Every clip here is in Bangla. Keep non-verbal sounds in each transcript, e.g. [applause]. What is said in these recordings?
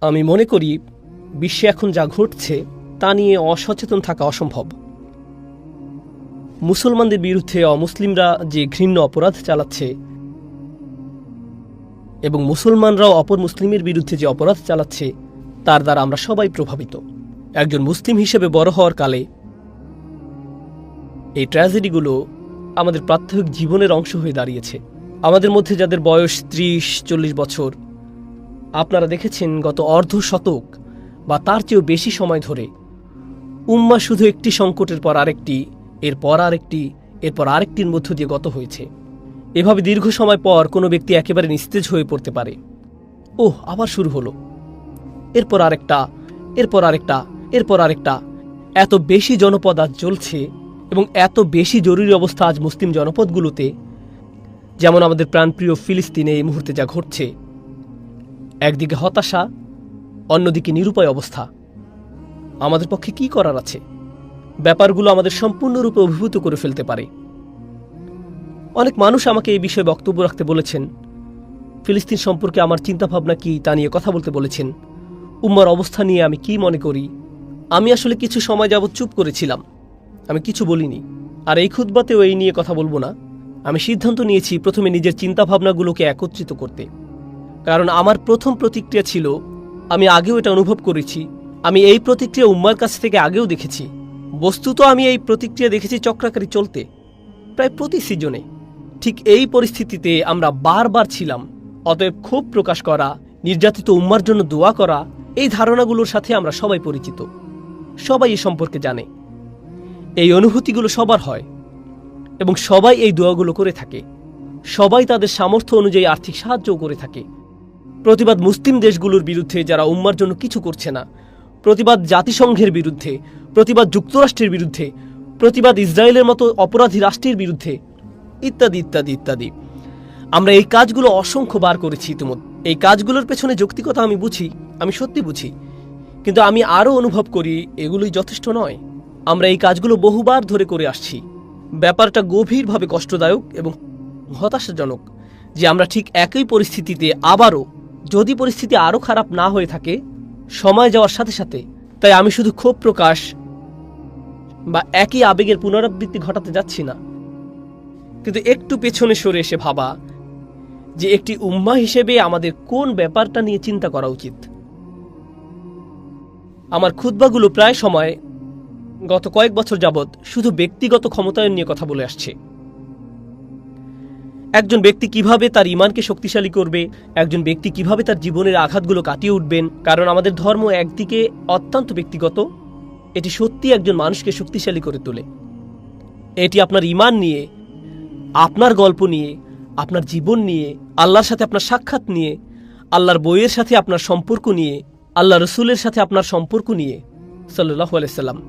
আমি মনে করি বিশ্বে এখন যা ঘটছে, তা নিয়ে অসচেতন থাকা অসম্ভব। মুসলমানদের বিরুদ্ধে অমুসলিমরা যে ঘৃণ্য অপরাধ চালাচ্ছে এবং মুসলমানরাও অপর মুসলিমের বিরুদ্ধে যে অপরাধ চালাচ্ছে, তার দ্বারা আমরা সবাই প্রভাবিত। একজন মুসলিম হিসেবে বড় হওয়ার কালে এই ট্র্যাজেডিগুলো আমাদের প্রাত্যহিক জীবনের অংশ হয়ে দাঁড়িয়েছে। আমাদের মধ্যে যাদের বয়স ত্রিশ, চল্লিশ বছর আপনারা দেখেছেন গত অর্ধ শতক বা তার চেয়েও বেশি সময় ধরে। উম্মা শুধু একটি সংকটের পর আরেকটি, এরপর আরেকটি, এরপর আরেকটির মধ্য দিয়ে গত হয়েছে। এভাবে দীর্ঘ সময় পর কোনো ব্যক্তি একেবারে নিস্তেজ হয়ে পড়তে পারে। ওহ, আবার শুরু হলো। এরপর আরেকটা এরপর আরেকটা এরপর আরেকটা। এত বেশি জনপদ আজ চলছে এবং এত বেশি জরুরি অবস্থা আজ মুসলিম জনপদগুলোতে, যেমন আমাদের প্রাণপ্রিয় ফিলিস্তিনে এই মুহূর্তে যা ঘটছে। একদিকে হতাশা, অন্যদিকে নিরুপায় অবস্থা। আমাদের পক্ষে কি করার আছে? ব্যাপারগুলো আমাদের সম্পূর্ণরূপে অভিভূত করে ফেলতে পারে। অনেক মানুষ আমাকে এই বিষয়ে বক্তব্য রাখতে বলেছেন। ফিলিস্তিন সম্পর্কে আমার চিন্তাভাবনা কি তা নিয়ে কথা বলতে বলেছেন। উম্মার অবস্থা নিয়ে আমি কি মনে করি? আমি আসলে কিছু সময় যাবৎ চুপ করেছিলাম। আমি কিছু বলিনি। আর এই খুদ্বাতেও এই নিয়ে কথা বলব না। আমি সিদ্ধান্ত নিয়েছি প্রথমে নিজের চিন্তাভাবনাগুলোকে একত্রিত করতে। কারণ আমার প্রথম প্রতিক্রিয়া ছিল, আমি আগেও এটা অনুভব করেছি, আমি এই প্রতিক্রিয়া উম্মার কাছ থেকে আগেও দেখেছি। বস্তুত আমি এই প্রতিক্রিয়া দেখেছি চক্রাকারী চলতে, প্রায় প্রতি সিজনে। ঠিক এই পরিস্থিতিতে আমরা বারবার ছিলাম, অতএব ক্ষোভ প্রকাশ করা, নির্যাতিত উম্মার জন্য দোয়া করা, এই ধারণাগুলোর সাথে আমরা সবাই পরিচিত। সবাই এ সম্পর্কে জানে। এই অনুভূতিগুলো সবার হয় এবং সবাই এই দোয়াগুলো করে থাকে। সবাই তাদের সামর্থ্য অনুযায়ী আর্থিক সাহায্যও করে থাকে। প্রতিবাদ মুসলিম দেশগুলোর বিরুদ্ধে যারা উম্মার জন্য কিছু করছে না, প্রতিবাদ জাতিসংঘের বিরুদ্ধে, প্রতিবাদ যুক্তরাষ্ট্রের বিরুদ্ধে, প্রতিবাদ ইসরায়েলের মতো অপরাধী রাষ্ট্রের বিরুদ্ধে, ইত্যাদি ইত্যাদি ইত্যাদি। আমরা এই কাজগুলো অসংখ্য বার করেছি ইতিমধ্যে। এই কাজগুলোর পেছনে যৌক্তিকতা আমি বুঝি, আমি সত্যি বুঝি। কিন্তু আমি আরও অনুভব করি, এগুলোই যথেষ্ট নয়। আমরা এই কাজগুলো বহুবার ধরে করে আসছি। ব্যাপারটা গভীরভাবে কষ্টদায়ক এবং হতাশাজনক যে আমরা ঠিক একই পরিস্থিতিতে আবারও যদি পরিস্থিতি আরও খারাপ না হয়ে থাকে, সময় যাওয়ার সাথে সাথে, তাই আমি শুধু ক্ষোভ প্রকাশ বা একই আবেগের পুনরাবৃত্তি ঘটাতে যাচ্ছি না। কিন্তু একটু পেছনে সরে এসে ভাবা যে একটি উম্মা হিসেবে আমাদের কোন ব্যাপারটা নিয়ে চিন্তা করা উচিত। আমার খুতবাগুলো প্রায় সময় গত কয়েক বছর যাবৎ শুধু ব্যক্তিগত ক্ষমতায়ন নিয়ে কথা বলে আসছে। একজন ব্যক্তি কীভাবে তার ইমানকে শক্তিশালী করবে, একজন ব্যক্তি কীভাবে তার জীবনের আঘাতগুলো কাটিয়ে উঠবেন, কারণ আমাদের ধর্ম একদিকে অত্যন্ত ব্যক্তিগত, এটি সত্যি একজন মানুষকে শক্তিশালী করে তোলে। এটি আপনার ইমান নিয়ে, আপনার গল্প নিয়ে, আপনার জীবন নিয়ে, আল্লাহর সাথে আপনার সাক্ষাৎ নিয়ে, আল্লাহর বইয়ের সাথে আপনার সম্পর্ক নিয়ে আল্লাহ রসুলের সাথে আপনার সম্পর্ক নিয়ে সাল্লাহ আলাইসাল্লাম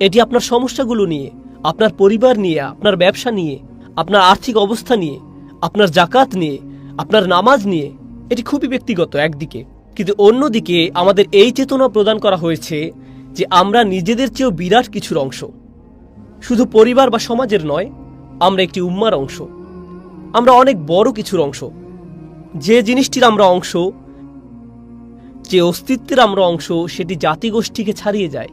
এটি আপনার সমস্যাগুলো নিয়ে, আপনার পরিবার নিয়ে, আপনার ব্যবসা নিয়ে আপনার আর্থিক অবস্থা নিয়ে, আপনার জাকাত নিয়ে, আপনার নামাজ নিয়ে, এটি খুবই ব্যক্তিগত একদিকে। কিন্তু অন্যদিকে আমাদের এই চেতনা প্রদান করা হয়েছে যে আমরা নিজেদের চেয়েও বিরাট কিছুর অংশ। শুধু পরিবার বা সমাজের নয়, আমরা একটি উম্মার অংশ। আমরা অনেক বড় কিছুর অংশ। যে জিনিসটির আমরা অংশ, যে অস্তিত্বের আমরা অংশ, সেটি জাতিগোষ্ঠীকে ছাড়িয়ে যায়।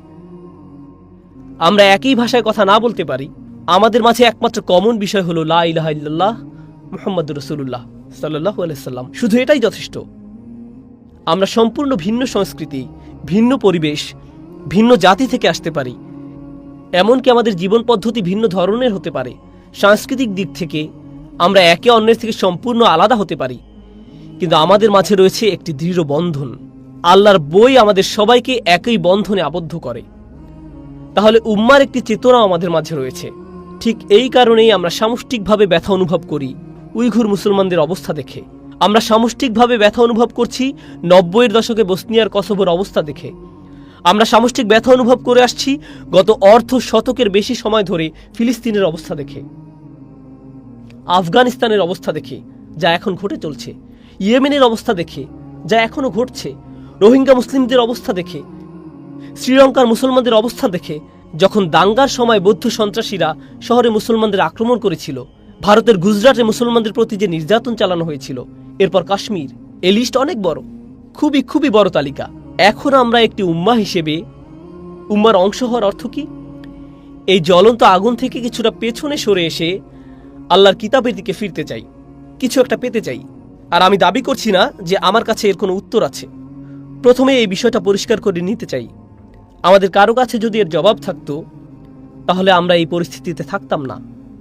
আমরা একই ভাষায় কথা না বলতে পারি আমাদের মাঝে একমাত্র কমন বিষয় হলো লা ইলাহা মুহাম্মদ রসুল্লাহ সাল্লাহ আলাইসাল্লাম শুধু এটাই যথেষ্ট। আমরা সম্পূর্ণ ভিন্ন সংস্কৃতি, ভিন্ন পরিবেশ, ভিন্ন জাতি থেকে আসতে পারি। এমনকি আমাদের জীবন পদ্ধতি ভিন্ন ধরনের হতে পারে। সাংস্কৃতিক দিক থেকে আমরা একে অন্যের থেকে সম্পূর্ণ আলাদা হতে পারি। কিন্তু আমাদের মাঝে রয়েছে একটি দৃঢ় বন্ধন। আল্লাহর বই আমাদের সবাইকে একই বন্ধনে আবদ্ধ করে। তাহলে উম্মার একটি চেতনা আমাদের মাঝে রয়েছে। ঠিক এই কারণেই আমরা সামষ্টিকভাবে ব্যথা অনুভব করি, উইঘুর মুসলমানদের অবস্থা দেখে। আমরা সামষ্টিকভাবে ব্যথা অনুভব করছি নব্বইয়ের দশকে বসনিয়ার কসবর অবস্থা দেখে। আমরা সামষ্টিক ব্যথা অনুভব করে আসছি গত অর্ধ শতকের বেশি সময় ধরে ফিলিস্তিনের অবস্থা দেখে। আফগানিস্তানের অবস্থা দেখে, যা এখন ঘটে চলছে। ইয়েমেনের অবস্থা দেখে, যা এখনও ঘটছে। রোহিঙ্গা মুসলিমদের অবস্থা দেখে। শ্রীলঙ্কার মুসলমানদের অবস্থা দেখে যখন দাঙ্গার সময় বৌদ্ধ সন্ত্রাসীরা শহরে মুসলমানদের আক্রমণ করেছিল, ভারতের গুজরাটে মুসলমানদের প্রতি যে নির্যাতন চালানো হয়েছিল, এরপর কাশ্মীর, এ লিস্ট অনেক বড়। খুবই খুবই বড় তালিকা। এখন আমরা একটি উম্মা হিসেবে, উম্মার অংশ হওয়ার অর্থ কি? এই জ্বলন্ত আগুন থেকে কিছুটা পেছনে সরে এসে আল্লাহর কিতাবের দিকে ফিরতে চাই। কিছু একটা পেতে চাই। আর আমি দাবি করছি না যে আমার কাছে এর কোনো উত্তর আছে। প্রথমে এই বিষয়টা পরিষ্কার করে নিতে চাই। আমাদের কারও কাছে যদি এর জবাব থাকতো, তাহলে আমরা এই পরিস্থিতিতে থাকতাম না।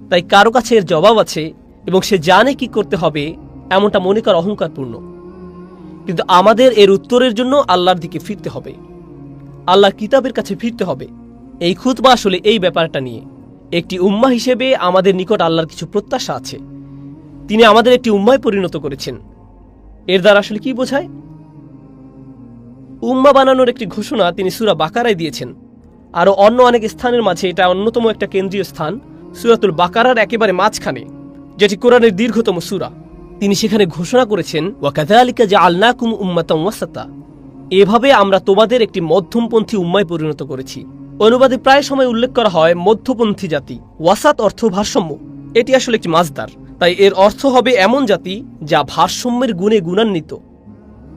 তাই কারও কাছে এর জবাব আছে এবং সে জানে কি করতে হবে, এমনটা মনে করা অহংকারপূর্ণ। কিন্তু আমাদের এর উত্তরের জন্য আল্লাহর দিকে ফিরতে হবে। আল্লাহর কিতাবের কাছে ফিরতে হবে। এই খুতবা আসলে এই ব্যাপারটা নিয়ে। একটি উম্মা হিসেবে আমাদের নিকট আল্লাহর কিছু প্রত্যাশা আছে। তিনি আমাদের একটি উম্মায় পরিণত করেছেন। এর দ্বারা আসলে কি বোঝায়? উম্মা বানানোর একটি ঘোষণা তিনি সুরা বাকারায় দিয়েছেন। আরও অন্য অনেক স্থানের মাঝে এটা অন্যতম একটা কেন্দ্রীয় স্থান, সুরাতুল বাকারার একেবারে মাঝখানে, যেটি কোরআনের দীর্ঘতম সুরা। তিনি সেখানে ঘোষণা করেছেন ওয়াকাদালিকা যে আল্লাকুম উম্মাতাম ওয়াসাতা। এভাবে আমরা তোমাদের একটি মধ্যমপন্থী উম্মায় পরিণত করেছি। অনুবাদে প্রায় সময় উল্লেখ করা হয়, মধ্যপন্থী জাতি। ওয়াসাত অর্থ ভারসাম্য। এটি আসলে একটি মাজদার তাই এর অর্থ হবে এমন জাতি যা ভারসাম্যের গুণে গুণান্বিত।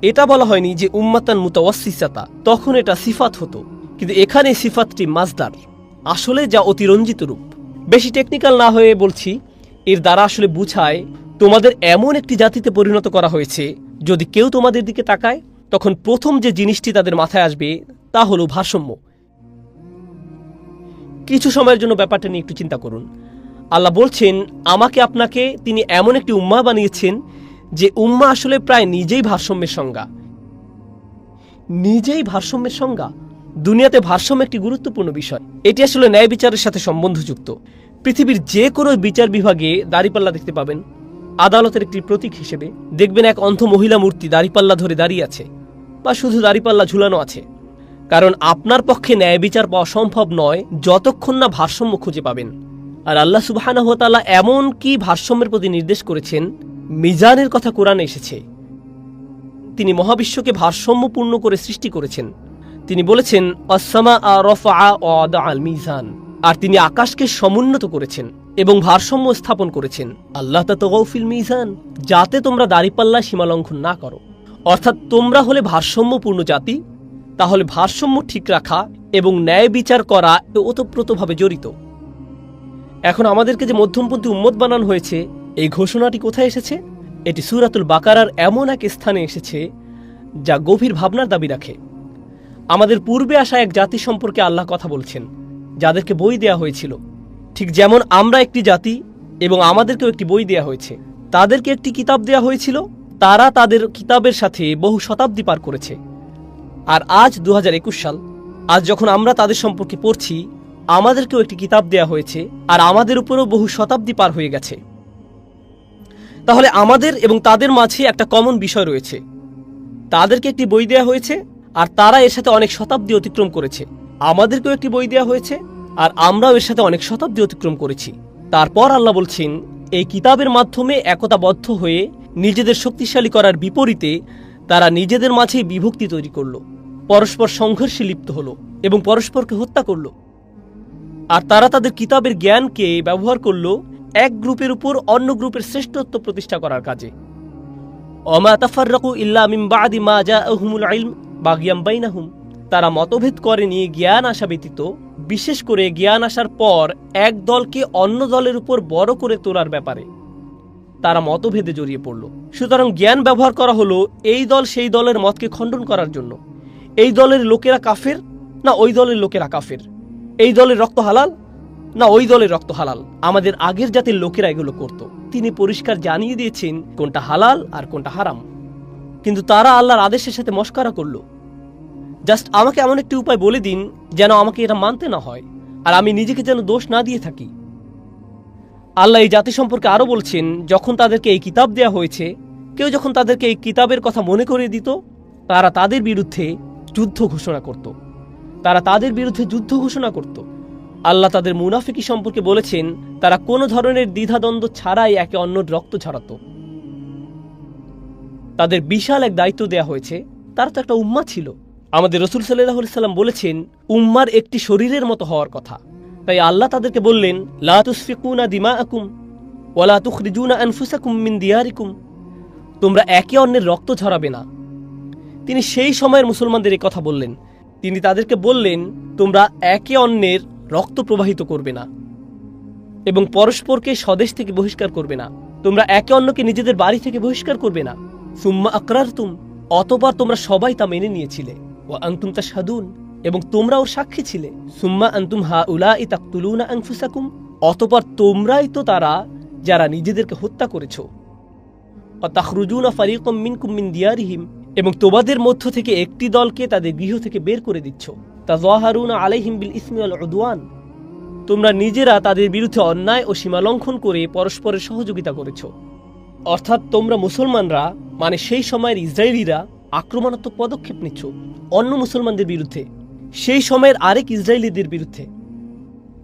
এটা বলা হয়নি যে উম্মাতান মুতাওয়াসিসাতা তখন এটা সিফাত হতো, কিন্তু এখানে সিফাতটি মাজদার, আসলে যা অতিরঞ্জিত রূপ। বেশি টেকনিক্যাল না হয়ে বলছি, এর দ্বারা আসলে বুঝায়, তোমাদের এমন একটি জাতিতে পরিণত করা হয়েছে, যদি কেউ তোমাদের দিকে তাকায়, তখন প্রথম যে জিনিসটি তাদের মাথায় আসবে, তা হলো ভারসাম্য। কিছু সময়ের জন্য ব্যাপারটা নিয়ে একটু চিন্তা করুন। আল্লাহ বলছেন, আমাকে আপনাকে, তিনি এমন একটি উম্মা বানিয়েছেন যে উম্মা আসলে প্রায় নিজেই ভারসাম্যের সংজ্ঞা। নিজেই ভারসাম্যের সংজ্ঞা দুনিয়াতে ভারসাম্য একটি গুরুত্বপূর্ণ বিষয়। এটি আসলে ন্যায় বিচারের সাথে সম্বন্ধযুক্ত। পৃথিবীর যে কোনো বিচার বিভাগে দাড়িপাল্লা দেখতে পাবেন। আদালতের একটি প্রতীক হিসেবে দেখবেন এক অন্ধ মহিলা মূর্তি দাড়িপাল্লা ধরে দাঁড়িয়ে আছে বা শুধু দাড়িপাল্লা ঝুলানো আছে। কারণ আপনার পক্ষে ন্যায় বিচার পাওয়া সম্ভব নয় যতক্ষণ না ভারসাম্য খুঁজে পাবেন। আর আল্লাহ সুবাহানাহ তাআলা এমন কি ভারসাম্যের প্রতি নির্দেশ করেছেন মিজানের কথা কোরআনে এসেছে। তিনি মহাবিশ্বকে ভারসাম্যপূর্ণ করে সৃষ্টি করেছেন। তিনি বলেছেন অসামা আ রফা আদ আল মিজান। আর তিনি আকাশকে সমুন্নত করেছেন এবং ভারসাম্য স্থাপন করেছেন। আল্লাহ তাতগৌফিল মিজান, যাতে তোমরা দাড়িপাল্লা সীমালঙ্ঘন না করো। অর্থাৎ তোমরা হলে ভারসাম্যপূর্ণ জাতি, তাহলে ভারসাম্য ঠিক রাখা এবং ন্যায় বিচার করা ওতপ্রোতভাবে জড়িত। এখন আমাদেরকে যে মধ্যমপন্থী উম্মত বানানো হয়েছে এই ঘোষণাটি কোথায় এসেছে? এটি সুরাতুল বাকারার এমন এক স্থানে এসেছে যা গভীর ভাবনার দাবি রাখে। আমাদের পূর্বে আসা এক জাতি সম্পর্কে আল্লাহ কথা বলছেন, যাদেরকে বই দেয়া হয়েছিল। ঠিক যেমন আমরা একটি জাতি এবং আমাদেরকেও একটি বই দেয়া হয়েছে। তাদেরকে একটি কিতাব দেয়া হয়েছিল, তারা তাদের কিতাবের সাথে বহু শতাব্দী পার করেছে। আর আজ দু হাজার একুশ সাল, আজ যখন আমরা তাদের সম্পর্কে পড়ছি, আমাদেরকেও একটি কিতাব দেয়া হয়েছে আর আমাদের উপরও বহু শতাব্দী পার হয়ে গেছে। তাহলে আমাদের এবং তাদের মাঝে একটা কমন বিষয় রয়েছে। তাদেরকে একটি বই দেওয়া হয়েছে, আর তারা এর সাথে অনেক শতাব্দী অতিক্রম করেছে। আমাদেরকেও একটি বই দেওয়া হয়েছে, আর আমরাও এর সাথে অনেক শতাব্দী অতিক্রম করেছি। তারপর আল্লাহ বলছেন, এই কিতাবের মাধ্যমে একতাবদ্ধ হয়ে নিজেদের শক্তিশালী করার বিপরীতে তারা নিজেদের মাঝে বিভক্তি তৈরি করল। পরস্পর সংঘর্ষে লিপ্ত হলো এবং পরস্পরকে হত্যা করল। আর তারা তাদের কিতাবের জ্ঞানকে ব্যবহার করল এক গ্রুপের উপর অন্য গ্রুপের শ্রেষ্ঠত্ব প্রতিষ্ঠা করার কাজে। অমা তাফাররাকু ইল্লা মিন বাদি মা জাআহুমুল ইলম বাগিয়াম বাইনাহুম। তারা মতভেদ করেনি জ্ঞান আসা ব্যতীত, বিশেষ করে জ্ঞান আসার পর এক দলকে অন্য দলের উপর বড় করে তোলার ব্যাপারে। তারা মতভেদে জড়িয়ে পড়ল। সুতরাং জ্ঞান ব্যবহার করা হলো এই দল সেই দলের মতকে খণ্ডন করার জন্য। এই দলের লোকেরা কাফের না ওই দলের লোকেরা কাফের? এই দলের রক্ত হালাল? না, ওই দলের রক্ত হালাল। আমাদের আগের জাতির লোকেরা এগুলো করত। তিনি পরিষ্কার জানিয়ে দিয়েছেন কোনটা হালাল আর কোনটা হারাম। কিন্তু তারা আল্লাহর আদেশের সাথে মস্কারা করল। জাস্ট আমাকে এমন একটি উপায় বলে দিন যেন আমাকে এটা মানতে না হয়, আর আমি নিজেকে যেন দোষ না দিয়ে থাকি। আল্লাহ এই জাতি সম্পর্কে আরও বলছেন, যখন তাদেরকে এই কিতাব দেয়া হয়েছে, কেউ যখন তাদেরকে এই কিতাবের কথা মনে করিয়ে দিত, তারা তাদের বিরুদ্ধে যুদ্ধ ঘোষণা করত। তারা তাদের বিরুদ্ধে যুদ্ধ ঘোষণা করত। আল্লাহ তাদের মুনাফিকি সম্পর্কে বলেছেন, তারা কোনো ধরনের দ্বিধাদ্বন্দ্ব ছাড়াই একে অন্যর রক্ত ছড়াত তাদের বিশাল এক দায়িত্ব দেয়া হয়েছে, তারা তো একটা উম্মা ছিল। আমাদের রসুল সাল্লাহ সাল্লাম বলেছেন, উম্মার একটি শরীরের মতো হওয়ার কথা। তাই আল্লাহ তাদেরকে বললেন, লা দিমা আকুম ওয়ালা তুখরিজুনা আনফুসাকুম মিন দিয়ারিকুম। তোমরা একে অন্যের রক্ত ঝরাবে না। তিনি সেই সময়ের মুসলমানদের কথা বললেন। তিনি তাদেরকে বললেন, তোমরা একে অন্যের রক্ত প্রবাহিত করবে না এবং পরস্পরকে স্বদেশ থেকে বহিষ্কার করবে না। তোমরা একে অন্যকে নিজেদের বাড়ি থেকে বহিষ্কার করবে না। সুম্মা আকরার তুম অতবার তোমরা সবাই তা মেনে নিয়েছিলে। ও আন্তুম তা সাদুন এবং তোমরা ওর সাক্ষী ছিলে। সুম্মা আন্তুম হা উলা ই তাকতুলুনা আনফুসাকুম অতপর তোমরাই তো তারা যারা নিজেদেরকে হত্যা করেছ। অতাখরুজুনা ফারিকম মিনকুম মিন দিয়ারিহিম, এবং তোমাদের মধ্য থেকে একটি দলকে তাদের গৃহ থেকে বের করে দিচ্ছ। তোমরা নিজেরা তাদের বিরুদ্ধে অন্যায় ও সীমালঙ্ঘন করে পরস্পরের সহযোগিতা করেছ। অর্থাৎ তোমরা মুসলমানরা মানে সেই সময়ের ইসরায়েলিরা, আক্রমণাত্মক পদক্ষেপ নিচ্ছ অন্য মুসলমানদের বিরুদ্ধে, সেই সময়ের আরেক ইসরায়েলিদের বিরুদ্ধে।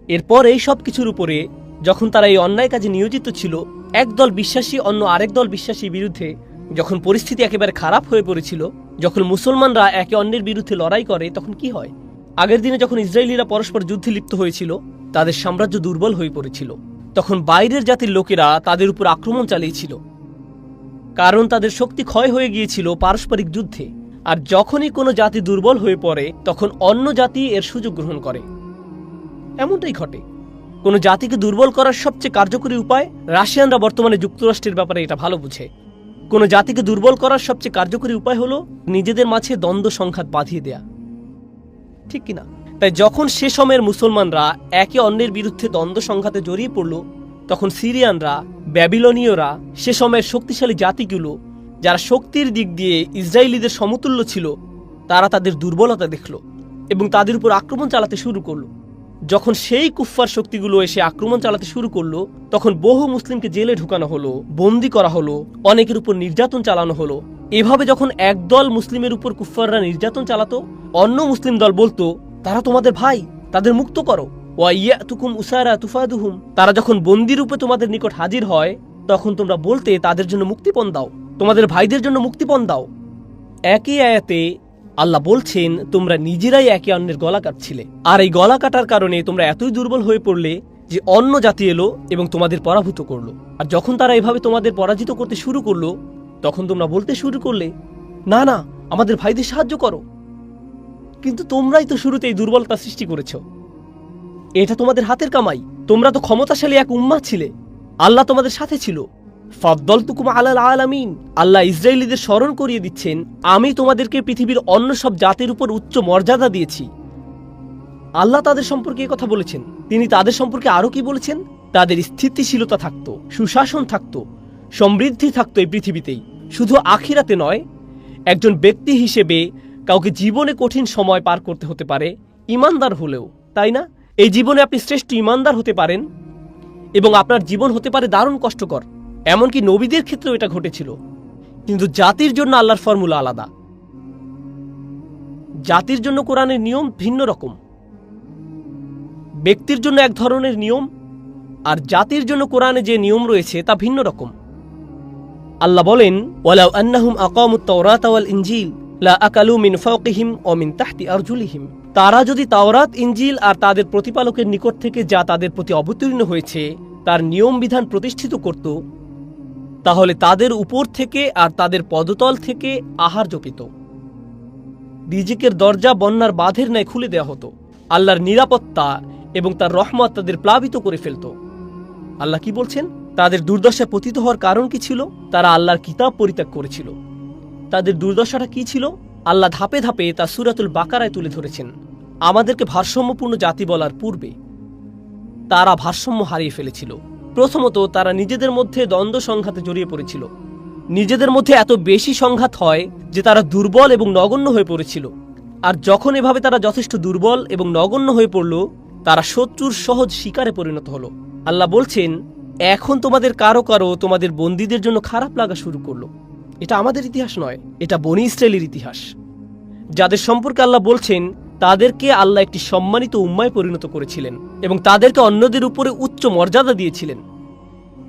এরপর এই সব কিছুর উপরে যখন তারা এই অন্যায় কাজে নিয়োজিত ছিল, একদল বিশ্বাসী অন্য আরেক দল বিশ্বাসীর বিরুদ্ধে যখন পরিস্থিতি একেবারে খারাপ হয়ে পড়েছিল, যখন মুসলমানরা একে অন্যের বিরুদ্ধে লড়াই করে, তখন কি হয়? আগের দিনে যখন ইসরায়েলিরা পরস্পর যুদ্ধে লিপ্ত হয়েছিল, তাদের সাম্রাজ্য দুর্বল হয়ে পড়েছিল। তখন বাইরের জাতির লোকেরা তাদের উপর আক্রমণ চালিয়েছিল। কারণ তাদের শক্তি ক্ষয় হয়ে গিয়েছিল পারস্পরিক যুদ্ধে। আর যখনই কোনো জাতি দুর্বল হয়ে পড়ে, তখন অন্য জাতি এর সুযোগ গ্রহণ করে। এমনটাই ঘটে। কোনো জাতিকে দুর্বল করার সবচেয়ে কার্যকরী উপায়, রাশিয়ানরা বর্তমানে যুক্তরাষ্ট্রের ব্যাপারে এটা ভালো বুঝে। কোনো জাতিকে দুর্বল করার সবচেয়ে কার্যকরী উপায় হলো নিজেদের মাঝে দ্বন্দ্ব সংঘাত বাঁধিয়ে দেয়া। ঠিক কিনা? তাই যখন সে সময়ের মুসলমানরা একে অন্যের বিরুদ্ধে দ্বন্দ্ব সংঘাতে জড়িয়ে পড়ল, তখন সিরিয়ানরা, ব্যাবিলনীয়রা, সে সময়ের শক্তিশালী জাতিগুলো, যারা শক্তির দিক দিয়ে ইসরায়েলিদের সমতুল্য ছিল, তারা তাদের দুর্বলতা দেখল এবং তাদের উপর আক্রমণ চালাতে শুরু করল। যখন সেই কুফফার শক্তিগুলো এসে আক্রমণ চালাতে শুরু করল, তখন বহু মুসলিমকে জেলে ঢুকানো হলো, বন্দি করা হলো, অনেকের উপর নির্যাতন চালানো হলো। এভাবে যখন একদল মুসলিমের উপর কুফফাররা নির্যাতন চালাতো, অন্য মুসলিম দল বলতো, তারা তোমাদের ভাই, তাদের মুক্ত করো। ওয়াইয়া তুকুম উসারা তুফাদুহুম। তারা যখন বন্দি রূপে তোমাদের নিকট হাজির হয়, তখন তোমরা বলতে, তাদের জন্য মুক্তিপণ দাও। তোমাদের ভাইদের জন্য মুক্তিপণ দাও। একই আয়াতে আল্লাহ বলছেন, তোমরা নিজেরাই একে অন্যের গলা কাটছিলে। আর এই গলা কাটার কারণে তোমরা এতই দুর্বল হয়ে পড়লে যে অন্য জাতি এলো এবং তোমাদের পরাভূত করল। আর যখন তারা এভাবে তোমাদের পরাজিত করতে শুরু করল, তখন তোমরা বলতে শুরু করলে, না না, আমাদের ভাইদের সাহায্য করো। কিন্তু তোমরাই তো শুরুতে এই দুর্বলতা সৃষ্টি করেছ। এটা তোমাদের হাতের কামাই। তোমরা তো ক্ষমতাশালী এক উম্মা ছিলে। আল্লাহ তোমাদের সাথে ছিল। ফাদ্দল তুকুম আলাল আলামিন। আল্লাহ ইসরায়েলিদের স্মরণ করিয়ে দিচ্ছেন, আমি তোমাদেরকে পৃথিবীর অন্য সব জাতির উপর উচ্চ মর্যাদা দিয়েছি। আল্লাহ তাদের সম্পর্কে কথা বলেছেন। তিনি তাদের সম্পর্কে আরও কি বলেছেন? তাদের স্থিতিশীলতা থাকতো, সুশাসন থাকত, সমৃদ্ধি থাকতো এই পৃথিবীতেই। শুধু আখিরাতে নয়, একজন ব্যক্তি হিসেবে কাউকে জীবনে কঠিন সময় পার করতে হতে পারে, ইমানদার হলেও, তাই না? এই জীবনে আপনি শ্রেষ্ঠ ইমানদার হতে পারেন এবং আপনার জীবন হতে পারে দারুণ কষ্টকর। এমনকি নবীদের ক্ষেত্রেও এটা ঘটেছিল। কিন্তু জাতির জন্য আল্লাহর ফর্মুলা আলাদা। জাতির জন্য কোরআনের নিয়ম ভিন্ন রকম। ব্যক্তির জন্য এক ধরনের নিয়ম আর জাতির জন্য কোরআনে যে নিয়ম রয়েছে তা ভিন্ন রকম। আল্লাহ বলেন আকালু মিন তারা যদি তাওরাত ইঞ্জিল আর তাদের প্রতিপালকের নিকট থেকে যা তাদের প্রতি অবতীর্ণ হয়েছে, তার নিয়ম বিধান প্রতিষ্ঠিত করত তাহলে তাদের উপর থেকে আর তাদের পদতল থেকে আহার জপিত। রিজিকের দরজা বন্যার বাঁধের ন্যায় খুলে দেওয়া হতো। আল্লাহর নিরাপত্তা এবং তার রহমত তাদের প্লাবিত করে ফেলত। আল্লাহ কি বলছেন? তাদের দুর্দশায় পতিত হওয়ার কারণ কি ছিল? তারা আল্লাহর কিতাব পরিত্যাগ করেছিল। তাদের দুর্দশাটা কি ছিল? আল্লাহ ধাপে ধাপে তা সুরাতুল বাকারায় তুলে ধরেছেন। আমাদেরকে ভারসাম্যপূর্ণ জাতি বলার পূর্বে তারা ভারসাম্য হারিয়ে ফেলেছিল। প্রথমত তারা নিজেদের মধ্যে দ্বন্দ্ব সংঘাতে জড়িয়ে পড়েছিল। নিজেদের মধ্যে এত বেশি সংঘাত হয় যে তারা দুর্বল এবং নগণ্য হয়ে পড়েছিল। আর যখন এভাবে তারা যথেষ্ট দুর্বল এবং নগণ্য হয়ে পড়ল, তারা শত্রুর সহজ শিকারে পরিণত হলো। আল্লাহ বলছেন, এখন তোমাদের কারও কারও তোমাদের বন্দীদের জন্য খারাপ লাগা শুরু করল। এটা আমাদের ইতিহাস নয়, এটা বনি ইসরায়েলের ইতিহাস। যাদের সম্পর্কে আল্লাহ বলছেন তাদেরকে আল্লাহ একটি সম্মানিত উম্মায় পরিণত করেছিলেন এবং তাদেরকে অন্যদের উপরে উচ্চ মর্যাদা দিয়েছিলেন।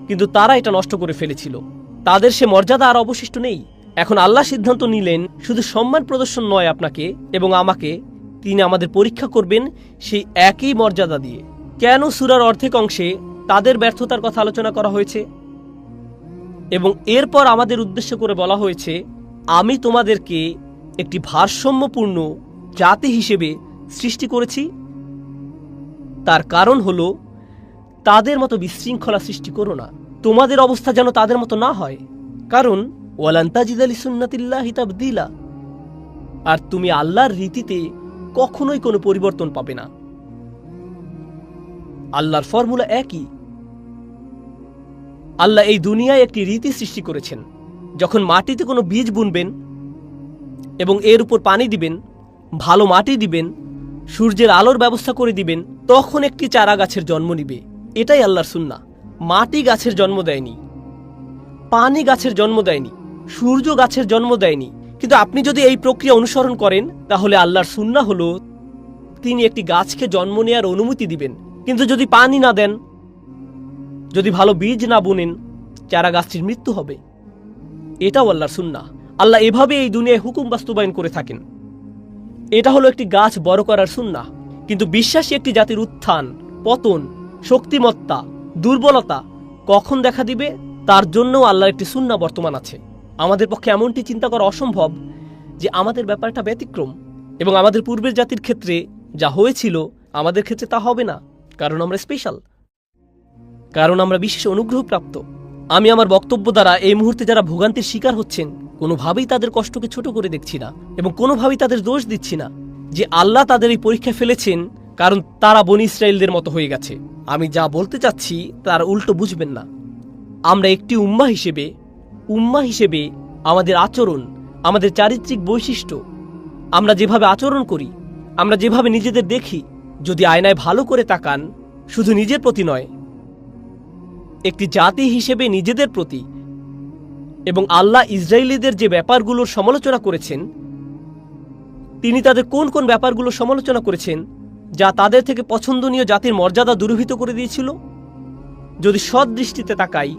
কিন্তু তারা এটা নষ্ট করে ফেলেছিল। তাদের সে মর্যাদা আর অবশিষ্ট নেই। এখন আল্লাহ সিদ্ধান্ত নিলেন, শুধু সম্মান প্রদর্শন নয় আপনাকে এবং আমাকে। তিনি আমাদের পরীক্ষা করবেন সেই একই মর্যাদা দিয়ে। কেন সুরার অর্ধেক অংশে তাদের ব্যর্থতার কথা আলোচনা করা হয়েছে? এবং এরপর আমাদের উদ্দেশ্য করে বলা হয়েছে, আমি তোমাদেরকে একটি ভারসাম্যপূর্ণ জাতি হিসেবে সৃষ্টি করেছি। তার কারণ হলো, তাদের মতো বিশৃঙ্খলা সৃষ্টি করো না। তোমাদের অবস্থা যেন তাদের মতো না হয়। কারণ ওয়ালান্তাজিদ সুন্নাতিল্লাহ দিলা আর তুমি আল্লাহর রীতিতে কখনোই কোনো পরিবর্তন পাবে না। আল্লাহর ফর্মুলা একই। আল্লাহ এই দুনিয়ায় একটি রীতি সৃষ্টি করেছেন। যখন মাটিতে কোনো বীজ বুনবেন এবং এর উপর পানি দিবেন ভালো মাটি দিবেন, সূর্যের আলোর ব্যবস্থা করে দিবেন, তখন একটি চারা গাছের জন্ম নিবে। এটাই আল্লাহর সুন্না মাটি গাছের জন্ম দেয়নি। পানি গাছের জন্ম দেয়নি। সূর্য গাছের জন্ম দেয়নি। কিন্তু আপনি যদি এই প্রক্রিয়া অনুসরণ করেন, তাহলে আল্লাহর সুন্না হলো, তিনি একটি গাছকে জন্ম নেওয়ার অনুমতি দিবেন। কিন্তু যদি পানি না দেন, যদি ভালো বীজ না বুনেন, চারা গাছটির মৃত্যু হবে। এটাও আল্লাহর সুন্না আল্লাহ এভাবে এই দুনিয়ায় হুকুম বাস্তবায়ন করে থাকেন। এটা হলো একটি গাছ বড় করার সুন্না কিন্তু বিশ্বাসী একটি জাতির উত্থান, পতন, শক্তিমত্তা, দুর্বলতা কখন দেখা দিবে? তার জন্যও আল্লাহর একটি সুন্না বর্তমান আছে। আমাদের পক্ষে এমনটি চিন্তা করা অসম্ভব যে আমাদের ব্যাপারটা ব্যতিক্রম এবং আমাদের পূর্বের জাতির ক্ষেত্রে যা হয়েছিল, আমাদের ক্ষেত্রে তা হবে না, কারণ আমরা স্পেশাল কারণ আমরা বিশেষ অনুগ্রহপ্রাপ্ত। আমি আমার বক্তব্য দ্বারা এই মুহূর্তে যারা ভোগান্তির শিকার হচ্ছেন কোনোভাবেই তাদের কষ্টকে ছোট করে দেখছি না এবং কোনোভাবেই তাদের দোষ দিচ্ছি না যে আল্লাহ তাদের এই পরীক্ষা ফেলেছেন, কারণ তারা বনি ইসরায়েলদের মতো হয়ে গেছে। আমি যা বলতে চাচ্ছি, তার উল্টো বুঝবেন না। আমরা একটি উম্মা হিসেবে উম্মা হিসেবে আমাদের আচরণ, আমাদের চারিত্রিক বৈশিষ্ট্য, আমরা যেভাবে আচরণ করি, আমরা যেভাবে নিজেদের দেখি, যদি আয়নায় ভালো করে তাকান, শুধু নিজের প্রতি নয়, একটি জাতি হিসেবে নিজেদের প্রতি এবং আল্লাহ ইসরায়েলিদের যে ব্যাপারগুলোর সমালোচনা করেছেন, তিনি তাদের কোন কোন ব্যাপারগুলোর সমালোচনা করেছেন, যা তাদের থেকে পছন্দনীয় জাতির মর্যাদা দুরূহিত করে দিয়েছিল? যদি সৎ দৃষ্টিতে তাকাই,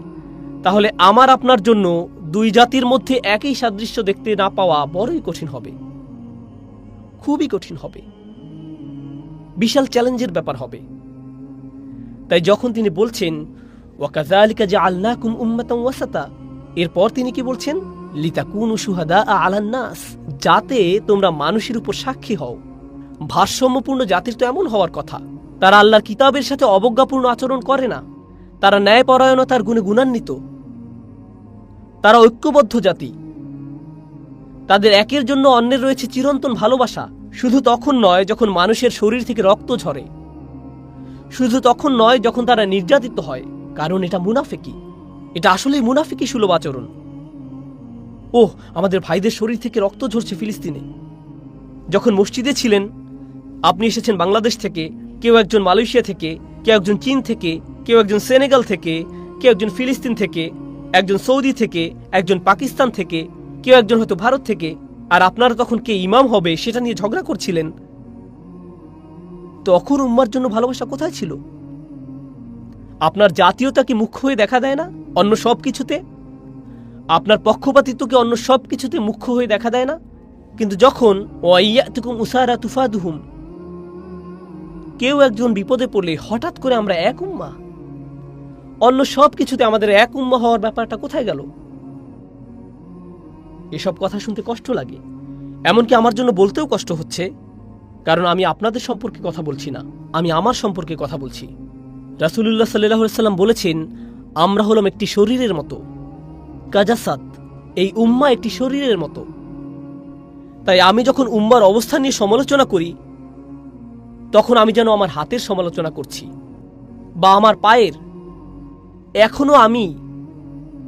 তাহলে আমার আপনার জন্য দুই জাতির মধ্যে একই সাদৃশ্য দেখতে না পাওয়া বড়ই কঠিন হবে। খুবই কঠিন হবে। বিশাল চ্যালেঞ্জের ব্যাপার হবে। তাই যখন তিনি বলছেন ওয়াকাজালিকা যে আল্লাকুম উম্মাতাম ওয়াসাতা এরপর তিনি কি বলছেন? লিতাকুনু সুহাদা আলান নাস, যাতে তোমরা মানুষের উপর সাক্ষী হও। ভারসাম্যপূর্ণ জাতির তো এমন হওয়ার কথা। তারা আল্লাহর কিতাবের সাথে অবজ্ঞাপূর্ণ আচরণ করে না। তারা ন্যায়পরায়ণতার গুণে গুণান্বিত। তারা ঐক্যবদ্ধ জাতি। তাদের একের জন্য অন্যের রয়েছে চিরন্তন ভালোবাসা। শুধু তখন নয় যখন মানুষের শরীর থেকে রক্ত ঝরে। শুধু তখন নয় যখন তারা নির্যাতিত হয়, কারণ এটা মুনাফেকি। এটা আসলেই মুনাফিকি সুলভ আচরণ। ওহ, আমাদের ভাইদের শরীর থেকে রক্ত ঝরছে ফিলিস্তিনে। যখন মসজিদে ছিলেন, আপনি এসেছেন বাংলাদেশ থেকে, কেউ একজন মালয়েশিয়া থেকে, কেউ একজন চীন থেকে, কেউ একজন সেনেগাল থেকে, কেউ একজন ফিলিস্তিন থেকে, একজন সৌদি থেকে, একজন পাকিস্তান থেকে, কেউ একজন হয়তো ভারত থেকে, আর আপনারা তখন কে ইমাম হবে সেটা নিয়ে ঝগড়া করছিলেন? তখন উম্মার জন্য ভালোবাসা কোথায় ছিল? আপনার জাতীয়তা কি মুখ্য হয়ে দেখা দেয় না? অন্য সব কিছুতে? আপনার পক্ষপাতিত্বকে অন্য সব কিছুতে মুখ্য হয়ে দেখা দেয় না? কিন্তু যখন উসারা তুফাদুহুম, কেউ একজন বিপদে পড়লে হঠাৎ করে আমরা এক উম্মা? অন্য সব কিছুতে আমাদের এক উম্মা হওয়ার ব্যাপারটা কোথায় গেল? এসব কথা শুনতে কষ্ট লাগে। এমনকি আমার জন্য বলতেও কষ্ট হচ্ছে। কারণ আমি আপনাদের সম্পর্কে কথা বলছি না। আমি আমার সম্পর্কে কথা বলছি। রাসুলুল্লাহ সাল্লাহ সাল্লাম বলেছেন, আমরা হলাম একটি শরীরের মতো। কাজাসাত, এই উম্মা একটি শরীরের মতো। তাই আমি যখন উম্মার অবস্থান নিয়ে সমালোচনা করি, তখন আমি যেন আমার হাতের সমালোচনা করছি বা আমার পায়ের। এখনও আমি,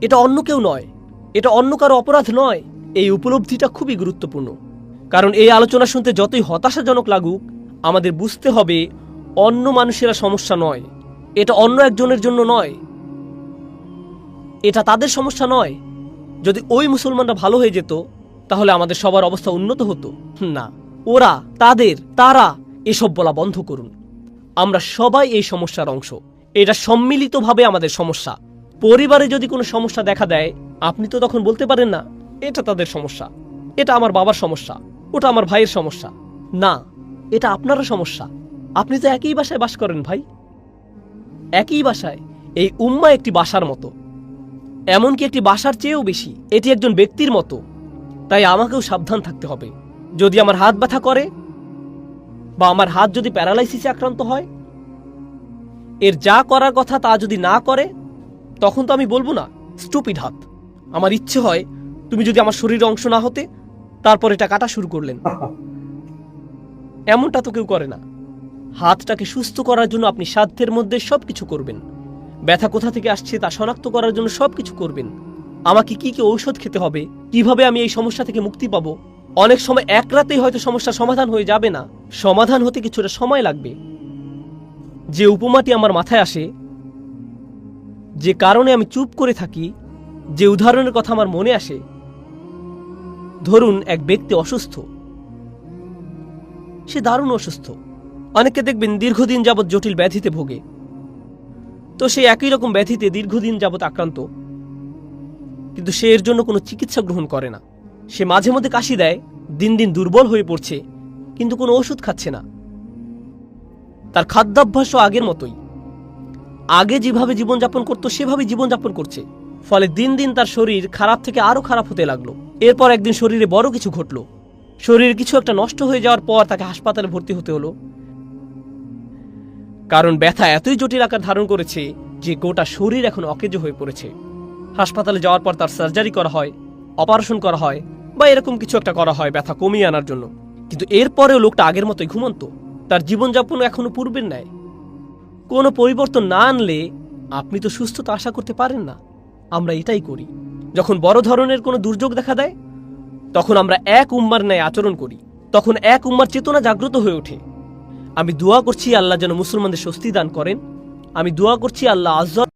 এটা অন্য কেউ নয়, এটা অন্য কারও অপরাধ নয়, এই উপলব্ধিটা খুবই গুরুত্বপূর্ণ। কারণ এই আলোচনা শুনতে যতই হতাশাজনক লাগুক, আমাদের বুঝতে হবে অন্য মানুষেরা সমস্যা নয়। এটা অন্য একজনের জন্য নয়। এটা তাদের সমস্যা নয়। যদি ওই মুসলমানরা ভালো হয়ে যেত, তাহলে আমাদের সবার অবস্থা উন্নত হতো। না। ওরা, তাদের, তারা এসব বলা বন্ধ করুন। আমরা সবাই এই সমস্যার অংশ। এটা সম্মিলিতভাবে আমাদের সমস্যা। পরিবারে যদি কোনো সমস্যা দেখা দেয়, আপনি তো তখন বলতে পারেন না, এটা তাদের সমস্যা। এটা আমার বাবার সমস্যা, ওটা আমার ভাইয়ের সমস্যা। না, এটা আপনারও সমস্যা। আপনি তো একই বাসায় বাস করেন ভাই। একই বাসায় এই উম্মা একটি বাসার মতো। এমনকি একটি বাসার চেয়েও বেশি এটি একজন ব্যক্তির মতো। তাই আমাকেও সাবধান থাকতে হবে। যদি আমার হাত ব্যথা করে বা আমার হাত যদি প্যারালাইসিসে আক্রান্ত হয় এর যা করার কথা তা যদি না করে তখন তো আমি বলব না স্টুপিড হাত। আমার ইচ্ছে হয় তুমি যদি আমার শরীরের অংশ না হতে তারপর এটা কাটা শুরু করলেন। [laughs] এমনটা তো কেউ করে না। হাতটাকে সুস্থ করার জন্য আপনি সাধ্যের মধ্যে সব কিছু করবেন। ব্যথা কোথা থেকে আসছে তা শনাক্ত করার জন্য সব কিছু করবেন। আমাকে কি কি ঔষধ খেতে হবে? কীভাবে আমি এই সমস্যা থেকে মুক্তি পাবো? অনেক সময় এক রাতেই হয়তো সমস্যার সমাধান হয়ে যাবে না। সমাধান হতে কিছুটা সময় লাগবে। যে উপমাটি আমার মাথায় আসে, যে কারণে আমি চুপ করে থাকি, যে উদাহরণের কথা আমার মনে আসে, ধরুন এক ব্যক্তি অসুস্থ। সে দারুণ অসুস্থ। অনেকে দেখবেন দীর্ঘদিন যাবৎ জটিল ব্যাধিতে ভোগে। তো সে একই রকম ব্যাধিতে দীর্ঘদিন যাবৎ আক্রান্ত। কিন্তু সে এর জন্য কোনো চিকিৎসা গ্রহণ করে না। সে মাঝে মধ্যে কাশি দেয়, দিন দিন দুর্বল হয়ে পড়ছে, কিন্তু কোনো ওষুধ খাচ্ছে না। তার খাদ্যাভ্যাসও আগের মতোই। আগে যেভাবে জীবনযাপন করতো সেভাবে জীবনযাপন করছে। ফলে দিন দিন তার শরীর খারাপ থেকে আরও খারাপ হতে লাগল। এরপর একদিন শরীরে বড় কিছু ঘটলো। শরীরে কিছু একটা নষ্ট হয়ে যাওয়ার পর তাকে হাসপাতালে ভর্তি হতে হলো। কারণ ব্যথা এতই জটিল আকার ধারণ করেছে যে গোটা শরীর এখন অকেজো হয়ে পড়েছে। হাসপাতালে যাওয়ার পর তার সার্জারি করা হয়, অপারেশন করা হয় বা এরকম কিছু একটা করা হয় ব্যথা কমিয়ে আনার জন্য। কিন্তু এরপরেও লোকটা আগের মতোই ঘুমন্ত। তার জীবনযাপন এখনও পূর্বের ন্যায়। কোনো পরিবর্তন না আনলে আপনি তো সুস্থতা আশা করতে পারেন না। আমরা এটাই করি। যখন বড় ধরনের কোনো দুর্যোগ দেখা দেয়, তখন আমরা এক উম্মার ন্যায় আচরণ করি। তখন এক উম্মার চেতনা জাগ্রত হয়ে ওঠে। আমি দোয়া করছি আল্লাহ যেন মুসলমানদের স্বস্তি দান করেন। আমি দোয়া করছি আল্লাহ আজ্জ